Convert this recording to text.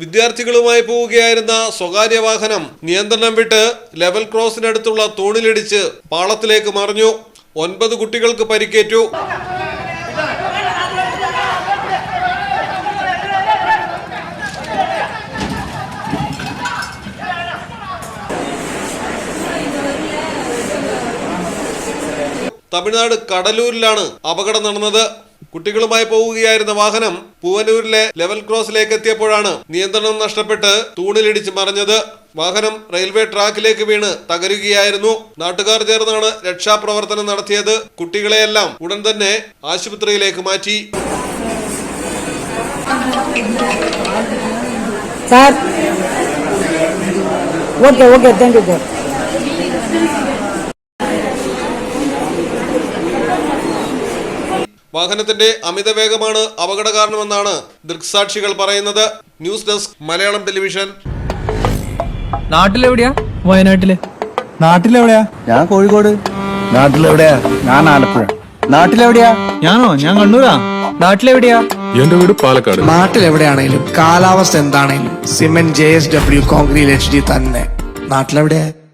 വിദ്യാർത്ഥികളുമായി പോവുകയായിരുന്ന സ്വകാര്യ വാഹനം നിയന്ത്രണം വിട്ട് ലെവൽ ക്രോസിനടുത്തുള്ള തൂണിലിടിച്ച് പാളത്തിലേക്ക് മറിഞ്ഞു. ഒൻപത് കുട്ടികൾക്ക് പരിക്കേറ്റു. തമിഴ്നാട് കടലൂരിലാണ് അപകടം നടന്നത്. കുട്ടികളുമായി പോവുകയായിരുന്ന വാഹനം പൂവനൂരിലെ ലെവൽ ക്രോസിലേക്ക് എത്തിയപ്പോഴാണ് നിയന്ത്രണം നഷ്ടപ്പെട്ട് തൂണിലിടിച്ച് മറിഞ്ഞത്. വാഹനം റെയിൽവേ ട്രാക്കിലേക്ക് വീണ് തകരുകയായിരുന്നു. നാട്ടുകാർ ചേർന്നാണ് രക്ഷാപ്രവർത്തനം നടത്തിയത്. കുട്ടികളെയെല്ലാം ഉടൻ തന്നെ ആശുപത്രിയിലേക്ക് മാറ്റി. ഓക്കെ ഓക്കെ താങ്ക് യു വാഹനത്തിന്റെ അമിത വേഗമാണ് അപകട കാരണമെന്നാണ് ദൃക്സാക്ഷികൾ പറയുന്നത്. News desk Malayalam television. നാട്ടിലെവിടെയാ? വയനാട്ടിലെ. നാട്ടിലെവിടെയാ? ഞാൻ കോഴിക്കോട്. നാട്ടിലെവിടെയാ? ഞാൻ ആലപ്പുഴ. നാട്ടിലെവിടെയാ? ഞാനോ? ഞാൻ കണ്ണൂരാ. നാട്ടിലെവിടെയാ? എന്റെ വീട് പാലക്കാട്. നാട്ടിലെവിടെയാണെങ്കിലും കാലാവസ്ഥ എന്താണെങ്കിലും cement J S W concrete H D തന്നെ. നാട്ടിലെവിടെയാ?